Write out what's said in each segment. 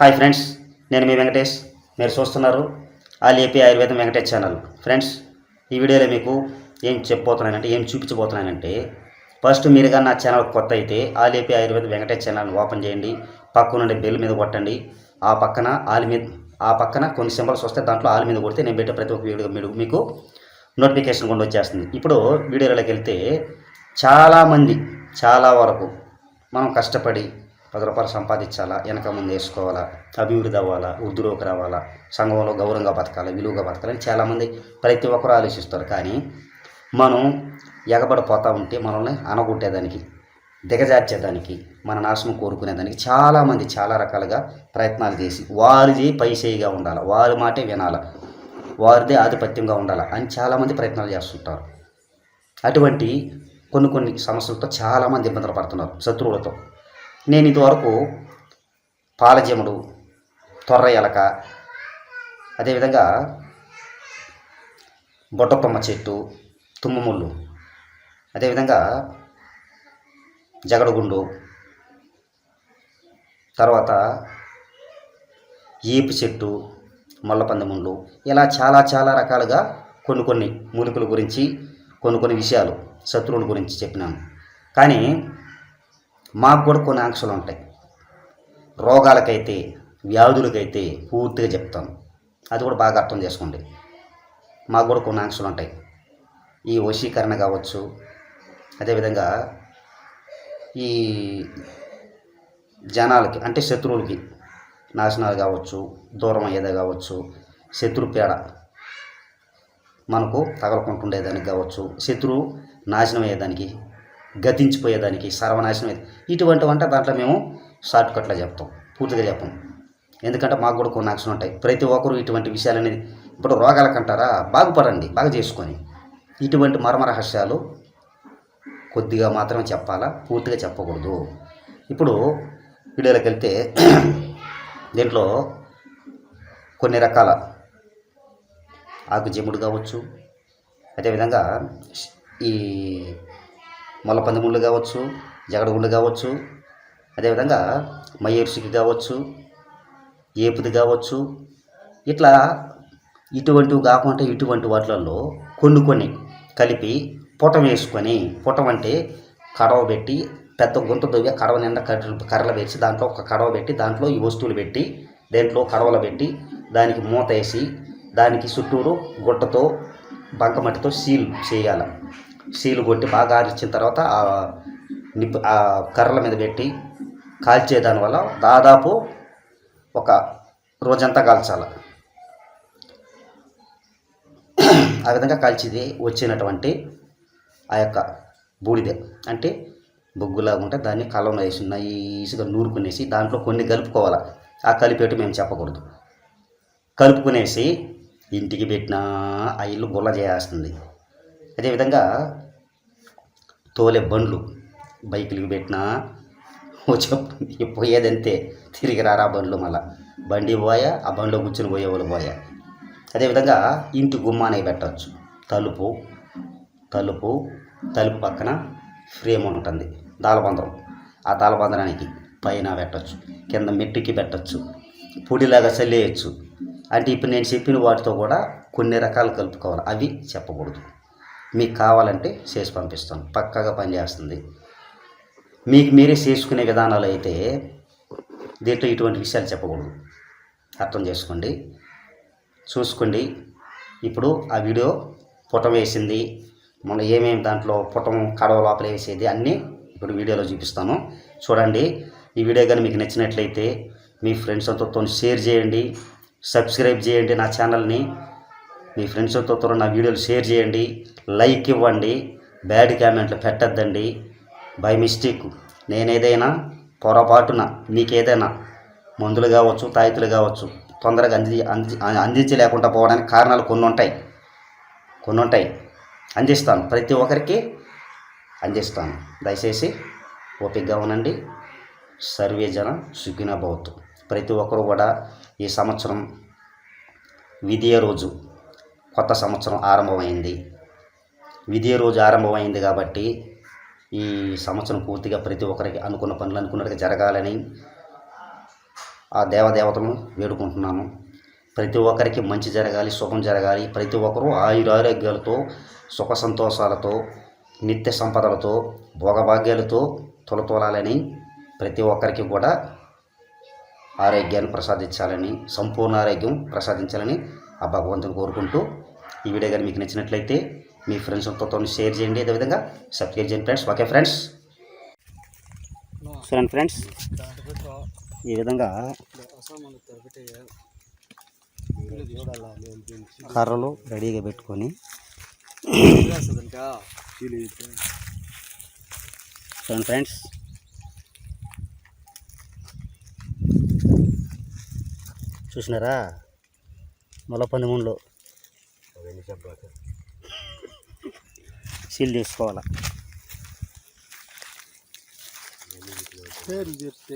Hi friends నేను మీ వెంకటేష్. మీరు చూస్తున్నారు ఆల్ ఏపీ ఆయుర్వేదం వెంకటేష్ ఛానల్. ఫ్రెండ్స్ ఈ వీడియోలో మీకు ఏం చెప్పబోతున్నానంటే ఏం చూపించబోతున్నానంటే ఫస్ట్ మీరుగా నా ఛానల్ కొత్త అయితే ఆల్ ఆయుర్వేద ఆయుర్వేదం వెంకటేష్ ఛానల్ ఓపెన్ చేయండి పక్కనుండే బెల్ మీద కొట్టండి. ఆ పక్కన ఆల్ మీద ఆ పక్కన కొన్ని సింబల్స్ వస్తే దాంట్లో ఆల్ మీద కొడితే నేను పెట్టే ప్రతి ఒక్క వీడియో మీరు- మీకు నోటిఫికేషన్ కూడా వచ్చేస్తుంది. ఇప్పుడు వీడియోలోకి వెళ్తే చాలామంది చాలా వరకు మనం కష్టపడి పది రూపాయలు సంపాదించాలా వెనక ముందు వేసుకోవాలా అభివృద్ధి అవ్వాలా వృద్ధిలోకి రావాలా సంఘంలో గౌరవంగా బతకాలి విలువగా బతకాలని చాలామంది ప్రతి ఒక్కరు ఆలోచిస్తారు. కానీ మనం ఎగబడిపోతూ ఉంటే మనల్ని అనగొట్టేదానికి దిగజార్చేదానికి మన నాశనం కోరుకునేదానికి చాలామంది చాలా రకాలుగా ప్రయత్నాలు చేసి వారిది పైసేయిగా ఉండాలి వారి మాటే వినాలి వారిదే ఆధిపత్యంగా ఉండాలి అని చాలామంది ప్రయత్నాలు చేస్తుంటారు. అటువంటి కొన్ని కొన్ని సమస్యలతో చాలామంది ఇబ్బందులు పడుతున్నారు శత్రువులతో. నేను ఇదివరకు పాలజముడు తొర్ర ఎలక అదేవిధంగా బొట్టకొమ్మ చెట్టు తుమ్మముళ్ళు అదేవిధంగా జగడగుండు తర్వాత ఏపు చెట్టు ముళ్ళపందముళ్ళు ఇలా చాలా చాలా రకాలుగా కొన్ని కొన్ని మూలికల గురించి కొన్ని కొన్ని విషయాలు శత్రువుల గురించి చెప్పినాను. కానీ మాకు కూడా కొన్ని ఆంక్షలు ఉంటాయి. రోగాలకైతే వ్యాధులకైతే పూర్తిగా చెప్తాను అది కూడా బాగా అర్థం చేసుకోండి. మాకు కూడా కొన్ని ఆంక్షలు ఉంటాయి. ఈ వశీకరణ కావచ్చు అదేవిధంగా ఈ జనాలకి అంటే శత్రువులకి నాశనాలు కావచ్చు దూరం అయ్యేదే కావచ్చు శత్రు పేడ మనకు తగలకుంటుండేదానికి కావచ్చు శత్రువు నాశనం అయ్యేదానికి గతించిపోయేదానికి సర్వనాశనం అయితే ఇటువంటి వంట దాంట్లో మేము షార్ట్ కట్లో చెప్తాం పూర్తిగా చెప్పం. ఎందుకంటే మాకు కూడా కొన్ని ఆక్షన్ ఉంటాయి. ప్రతి ఒక్కరు ఇటువంటి విషయాలు అనేది ఇప్పుడు రోగాలకు అంటారా? బాగుపడండి బాగా చేసుకొని. ఇటువంటి మర్మ రహస్యాలు కొద్దిగా మాత్రమే చెప్పాలా? పూర్తిగా చెప్పకూడదు. ఇప్పుడు వీడియోలోకి వెళ్తే దీంట్లో కొన్ని రకాల ఆకు జముడు కావచ్చు. అదేవిధంగా ఈ ముళ్ళు కావచ్చు జగడగుండు కావచ్చు అదేవిధంగా మయూర్షికి కావచ్చు ఏపుది కావచ్చు ఇట్లా ఇటువంటివి కాకుండా ఇటువంటి వాటిలలో కొన్ని కొన్ని కలిపి పుటం వేసుకొని పుటం అంటే కడవ పెట్టి పెద్ద గుంత దువ్వే కడవ నిండా కర్ర కర్రలు వేసి దాంట్లో ఒక కడవ పెట్టి దాంట్లో ఈ వస్తువులు పెట్టి దేంట్లో కడవలు పెట్టి దానికి మూత వేసి దానికి చుట్టూరు గుట్టతో బంకమట్టితో సీల్ చేయాలి. సీలు కొట్టి బాగా ఆరిచ్చిన తర్వాత ఆ నిప్పు ఆ కర్రల మీద పెట్టి కాల్చే దానివల్ల దాదాపు ఒక రోజంతా కాల్చాలి. ఆ విధంగా కాల్చిది వచ్చినటువంటి ఆ యొక్క బూడిద. అంటే బొగ్గులాగా ఉంటే దాన్ని కలంలో వేసి నైస్గా నూరుకునేసి దాంట్లో కొన్ని కలుపుకోవాలి. ఆ కలిపేటి మేము చెప్పకూడదు. కలుపుకునేసి ఇంటికి పెట్టినా ఆ ఇల్లు గుల్ల చేస్తుంది అదేవిధంగా తోలే బండ్లు బైకులకి పెట్టినా చెప్పు పోయేదంతే. తిరిగి రారా బండ్లు మళ్ళా. బండి పోయా ఆ బండిలో కూర్చుని పోయేవాళ్ళు పోయా. అదేవిధంగా ఇంటి గుమ్మానికి పెట్టవచ్చు తలుపు తలుపు తలుపు పక్కన ఫ్రేమ్ ఉంటుంది దాలబందరం ఆ దాలబంధనానికి పైన పెట్టచ్చు. కింద మెట్టుకి పెట్టచ్చు. పొడిలాగా చల్లేయచ్చు. అంటే ఇప్పుడు నేను చెప్పిన వాటితో కూడా కొన్ని రకాలు కలుపుకోవాలి. అవి చెప్పకూడదు. మీకు కావాలంటే చేసి పంపిస్తాను. పక్కాగా పనిచేస్తుంది మీకు మీరే చేసుకునే విధానాలు అయితే దీంట్లో ఇటువంటి విషయాలు చెప్పకూడదు. అర్థం చేసుకోండి. చూసుకోండి. ఇప్పుడు ఆ వీడియో పుటం వేసింది. మొన్న ఏమేమి దాంట్లో పుటం కడవ లోపల వేసేది అన్నీ ఇప్పుడు వీడియోలో చూపిస్తాను. చూడండి. ఈ వీడియో కానీ మీకు నచ్చినట్లయితే మీ ఫ్రెండ్స్ అంతా షేర్ చేయండి. సబ్స్క్రైబ్ చేయండి నా ఛానల్ని. మీ ఫ్రెండ్స్తో అంతా నా వీడియోలు షేర్ చేయండి లైక్ ఇవ్వండి బ్యాడ్ కామెంట్లు పెట్టద్దండి. బై మిస్టేక్ నేనేదైనా పొరపాటున మీకేదైనా మందులు కావచ్చు తాయితులు కావచ్చు తొందరగా అంది అంది అందించలేకుండా పోవడానికి కారణాలు కొన్ని ఉంటాయి కొన్ని ఉంటాయి అందిస్తాను. ప్రతి ఒక్కరికి అందిస్తాను. దయచేసి ఓపికగా ఉండండి. సర్వే జన సుఖిన భవతు. ప్రతి ఒక్కరు కూడా ఈ సంవత్సరం విధియ రోజు కొత్త సంవత్సరం ఆరంభమైంది. విదే రోజు ఆరంభమైంది కాబట్టి ఈ సంవత్సరం పూర్తిగా ప్రతి ఒక్కరికి అనుకున్న పనులు అనుకున్నట్టుగా జరగాలని ఆ దేవదేవతను వేడుకుంటున్నాను ప్రతి ఒక్కరికి మంచి జరగాలి శుభం జరగాలి. ప్రతి ఒక్కరూ ఆయురారోగ్యాలతో సుఖ సంతోషాలతో నిత్య సంపదలతో భోగభాగ్యాలతో తొలతోలాలని ప్రతి ఒక్కరికి కూడా ఆరోగ్యాన్ని ప్రసాదించాలని సంపూర్ణ ఆరోగ్యం ప్రసాదించాలని ఆ భగవంతుని కోరుకుంటూ ఈ వీడియో కానీ మీకు నచ్చినట్లయితే మీ ఫ్రెండ్స్ ఫ్రెండ్స్తో షేర్ చేయండి. అదేవిధంగా సబ్స్క్రైబ్ చేయండి ఫ్రెండ్స్. Okay friends? చూడండి ఫ్రెండ్స్. ఈ విధంగా కర్రలు రెడీగా పెట్టుకొని చూడండి ఫ్రెండ్స్. చూసినారా? మొలపంది మూడులో సీల్ చేసుకోవాలా?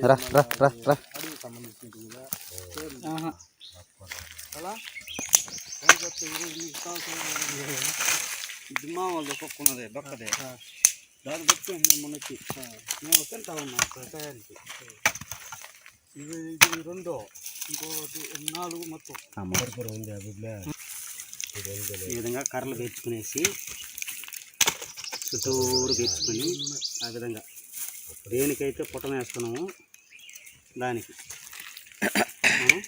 రా రా రా రా. మామూలు పక్కున్నదే దొక్కదే దాన్ని పెట్టుకుంటున్నాం మనకి నేను తింటా ఉన్నా తయారీకి. ఇది ఇది రెండో ఇంకోటి నాలుగు మొత్తం. ఈ విధంగా కర్రలు పెంచుకునేసి చుట్టూరు పెంచుకొని ఆ విధంగా దేనికైతే పుట్టన వేస్తున్నామో దానికి మనం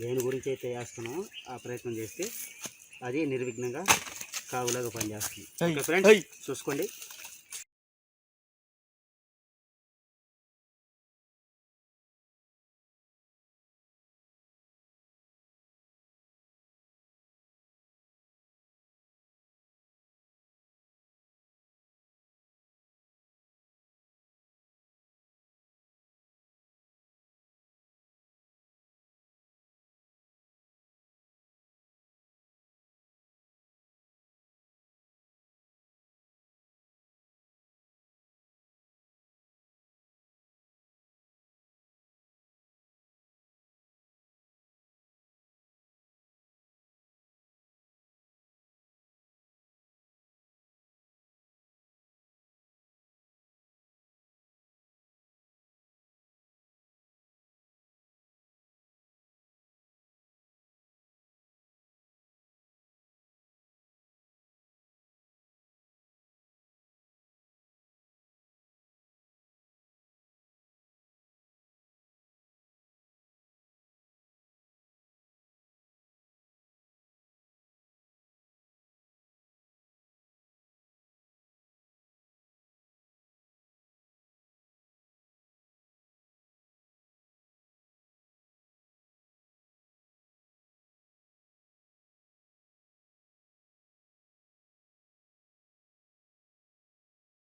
దేని గురించి అయితే వేస్తున్నామో ఆ ప్రయత్నం చేస్తే అది నిర్విఘ్నంగా కావులాగా పనిచేస్తుంది. ఫ్రెండ్స్ చూసుకోండి.